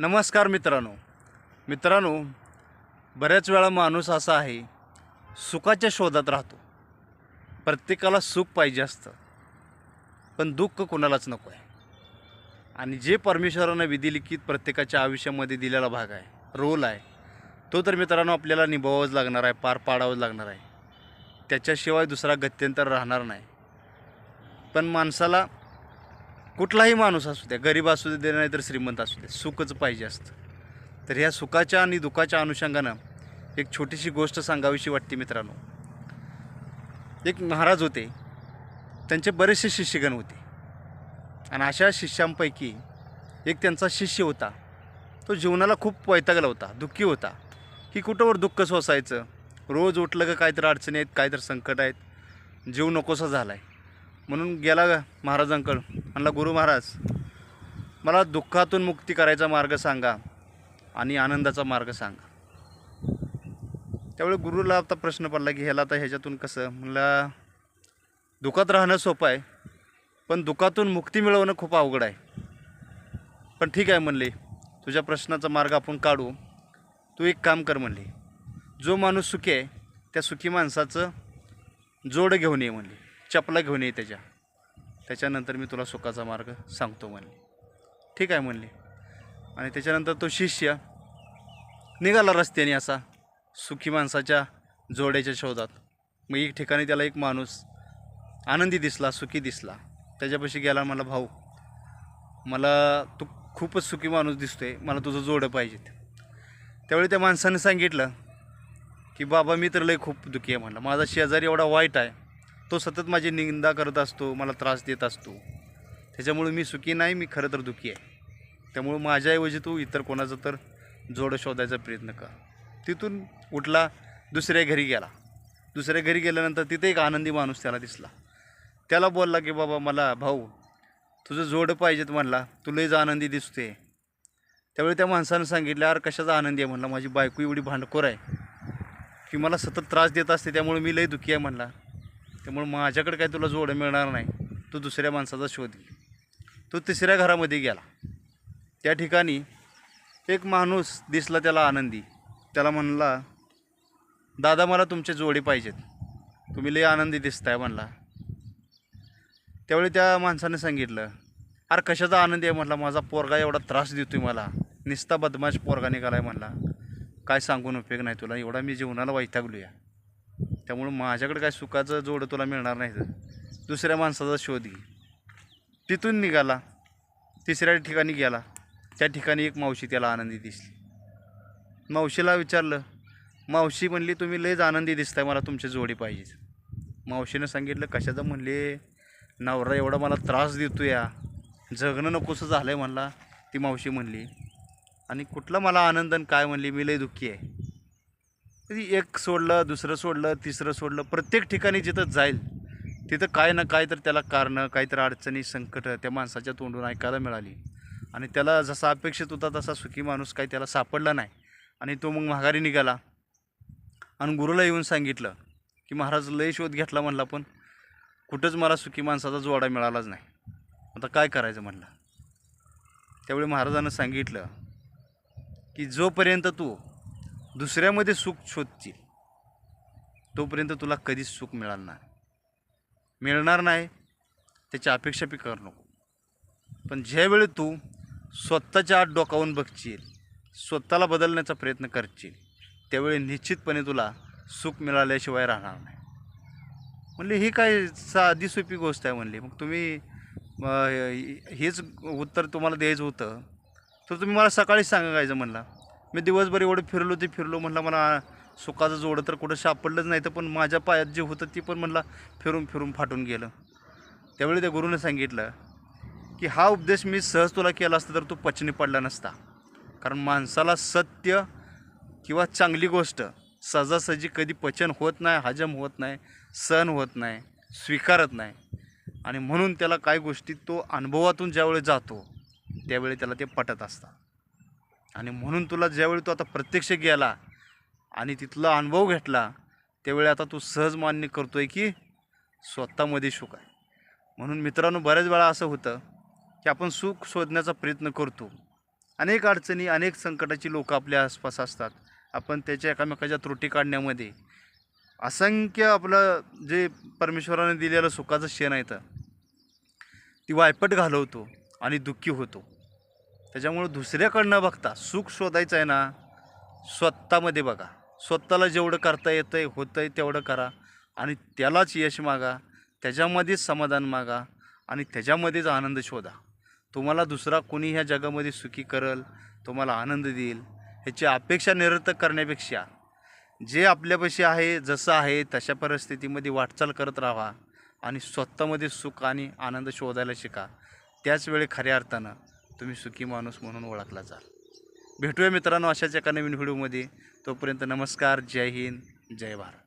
नमस्कार मित्रांनो. मित्रांनो बऱ्याच वेळा माणूस असा आहे सुखाच्या शोधात राहतो. प्रत्येकाला सुख पाहिजे असतं. पण दुःख कोणालाच नको आहे आणि जे परमेश्वरानं विधिलिखित प्रत्येकाच्या आयुष्यामध्ये दिलेला भाग आहे रोल आहे तो तर मित्रांनो आपल्याला निभावावंच लागणार आहे पार पाडावंच लागणार आहे. त्याच्याशिवाय दुसरा गत्यंतर राहणार नाही. पण माणसाला कुठलाही माणूस असू द्या गरीब असू दे नाही तर श्रीमंत असू दे सुखच पाहिजे असतं. तर ह्या सुखाच्या आणि दुःखाच्या अनुषंगानं एक छोटीशी गोष्ट सांगावीशी वाटते मित्रांनो. एक महाराज होते त्यांचे बरेचसे शिष्यगण होते. आणि अशा शिष्यांपैकी एक त्यांचा शिष्य होता. तो जीवनाला खूप वैतागला होता दुःखी होता. की कुठंवर दुःख सोसायचं? रोज उठलं का काहीतरी अडचणी आहेत काहीतरी संकट आहेत. जीव नकोसा झाला आहे म्हणून गेला महाराजांकडं. म्हणला गुरु महाराज मला दुःखातून मुक्ती करायचा मार्ग सांगा आणि आनंदाचा मार्ग सांगा. त्यावेळी गुरुला आता प्रश्न पडला की ह्याला आता ह्याच्यातून कसं? म्हणलं दुःखात राहणं सोपं आहे पण दुःखातून मुक्ती मिळवणं खूप अवघड आहे. पण ठीक आहे म्हणले तुझ्या प्रश्नाचा मार्ग आपण काढू. तू एक काम कर म्हणले जो माणूस सुखी आहे त्या सुखी माणसाचं जोड घेऊन ये म्हणले चपला घेऊन ये त्याच्या. त्याच्यानंतर मी तुला सुखाचा मार्ग सांगतो म्हणले. ठीक आहे म्हणले. आणि त्याच्यानंतर तो शिष्य निघाला रस्त्याने असा सुखी माणसाच्या जोड्याच्या शोधात. मग एक ठिकाणी त्याला एक माणूस आनंदी दिसला सुखी दिसला. त्याच्यापाशी गेला मला भाऊ मला तू खूपच सुखी माणूस दिसतो आहे मला तुझं जोडं पाहिजेत. त्यावेळी त्या माणसाने सांगितलं की बाबा मी तर लय खूप दुःखी आहे म्हणलं. माझा शेजारी एवढा वाईट आहे तो सतत माझी निंदा करत असतो मला त्रास देत असतो. त्याच्यामुळे मी सुखी नाही मी खरं तर दुःखी आहे. त्यामुळं माझ्याऐवजी तू इतर कोणाचं तर जोड शोधायचा प्रयत्न कर. तिथून उठला दुसऱ्या घरी गेला. दुसऱ्या घरी गेल्यानंतर तिथे एक आनंदी माणूस त्याला दिसला. त्याला बोलला की बाबा मला भाऊ तुझं जोडं पाहिजेत म्हणला. तू आनंदी दिसते त्यावेळी त्या माणसानं सांगितलं यार कशाचा आनंदी आहे? म्हणला माझी बायको एवढी भांडखोर आहे. की मला सतत त्रास देत असते त्यामुळे मी लई दुःखी आहे म्हणला. त्यामुळे माझ्याकडे काय तुला जोडं मिळणार नाही. तू दुसऱ्या माणसाचा शोध घे. तो तिसऱ्या घरामध्ये गेला. त्या ठिकाणी एक माणूस दिसला त्याला आनंदी. त्याला म्हणला दादा मला तुमचे जोडे पाहिजेत. तुम्ही लय आनंदी दिसताय म्हणला. त्यावेळी त्या माणसाने सांगितलं अरे कशाचा आनंदी आहे? म्हटला माझा पोरगा एवढा त्रास देतोय मला. निस्ता बदमाश पोरगा निघाला आहे म्हणला. काय सांगून उपयोग नाही तुला एवढा मी जीवनाला वैतागलो या त्यामुळं माझ्याकडे काय सुखाचं जोडं तुला मिळणार नाही तर. दुसऱ्या माणसाचा शोध घे. तिथून निघाला तिसऱ्या ठिकाणी गेला. त्या ठिकाणी एक मावशी त्याला आनंदी दिसली. मावशीला विचारलं मावशी म्हणली तुम्ही लयच आनंदी दिसताय मला तुमची जोडी पाहिजे मावशीनं सांगितलं कशाचं म्हणले? नवरा एवढा मला त्रास देतो या. जगणं नकोसं झालं आहे म्हणला. ती मावशी म्हणली आणि कुठला मला आनंद आणि काय म्हणली? मी लय दुःखी आहे. एक सोडलं दुसरं सोडलं तिसरं सोडलं प्रत्येक ठिकाणी जिथं जाईल तिथं काय ना काय तर त्याला कारणं काहीतरी अडचणी संकट त्या माणसाच्या तोंडून ऐकायला मिळाली. आणि त्याला जसा अपेक्षित होता तसा सुखी माणूस काही त्याला सापडला नाही. आणि तो मग माघारी निघाला. आणि गुरुला येऊन सांगितलं की महाराज लय शोध घेतला म्हणला पण कुठंच मला सुखी माणसाचा जोडा मिळालाच नाही. आता काय करायचं? म्हणलं. त्यावेळी महाराजानं सांगितलं की जोपर्यंत तू दुसऱ्यामध्ये सुख शोधतील. तोपर्यंत तुला कधीच सुख मिळणार नाही. मिळणार नाही त्याची अपेक्षा बी करू नको. पण ज्यावेळी तू स्वतःच्या आत डोकावून बघशील स्वतःला बदलण्याचा प्रयत्न करशील त्यावेळी निश्चितपणे तुला सुख मिळाल्याशिवाय राहणार नाही. म्हणले ही काय साधी सोपी गोष्ट आहे म्हणली. मग तुम्ही हेच उत्तर तुम्हाला द्यायचं होतं. तर तुम्ही मला सकाळीच सांगायचं म्हणला मी दिवसभर एवढं फिरलो ते फिरलो म्हटलं मला सुखाचं जोडं तर कुठं सापडलंच नाही तर पण माझ्या पायात जे होतं ते पण म्हणला फिरून फिरून फाटून गेलं. त्यावेळी त्या गुरुने सांगितलं की हा उपदेश मी सहज तुला केला असता तर तू पचनी पडला नसता. कारण माणसाला सत्य किंवा चांगली गोष्ट सहजासहजी कधी पचन होत नाही हजम होत नाही सहन होत नाही स्वीकारत नाही. आणि म्हणून त्याला काही गोष्टी तो अनुभवातून ज्यावेळी जातो त्यावेळी त्याला ते पटत असतात. आणि म्हणून तुला ज्यावेळी तो आता प्रत्यक्ष गेला आणि तिथला अनुभव घेतला त्यावेळी आता तू सहज मान्य करतो आहे की स्वतःमध्ये सुख आहे. म्हणून मित्रांनो बऱ्याच वेळा असं होतं की आपण सुख शोधण्याचा प्रयत्न करतो. अनेक अडचणी अनेक संकटाची लोकं आपल्या आसपास असतात. आपण त्याच्या एकामेकाच्या त्रुटी काढण्यामध्ये असंख्य आपलं जे परमेश्वराने दिलेलं सुखाचं शेण आहे तर ती वायपट घालवतो आणि दुःखी होतो. त्याच्यामुळं दुसऱ्याकडनं बघता सुख शोधायचं आहे ना स्वतःमध्ये बघा. स्वतःला जेवढं करता येतं आहे होतं आहे तेवढं करा. आणि त्यालाच यश मागा त्याच्यामध्येच समाधान मागा आणि त्याच्यामध्येच आनंद शोधा. तुम्हाला दुसरा कोणी ह्या जगामध्ये सुखी करल तुम्हाला आनंद देईल. ह्याची अपेक्षा निरर्थक करण्यापेक्षा जे आपल्यापाशी आहे जसं आहे तशा परिस्थितीमध्ये वाटचाल करत राहा आणि स्वतःमध्ये सुख आणि आनंद शोधायला शिका. त्याच वेळी खऱ्या अर्थानं तुम्ही सुखी माणूस म्हणून ओळखला जाल. भेटूया मित्रांनो अशाच एका नवीन व्हिडिओमध्ये. तोपर्यंत नमस्कार जय हिंद जय भारत.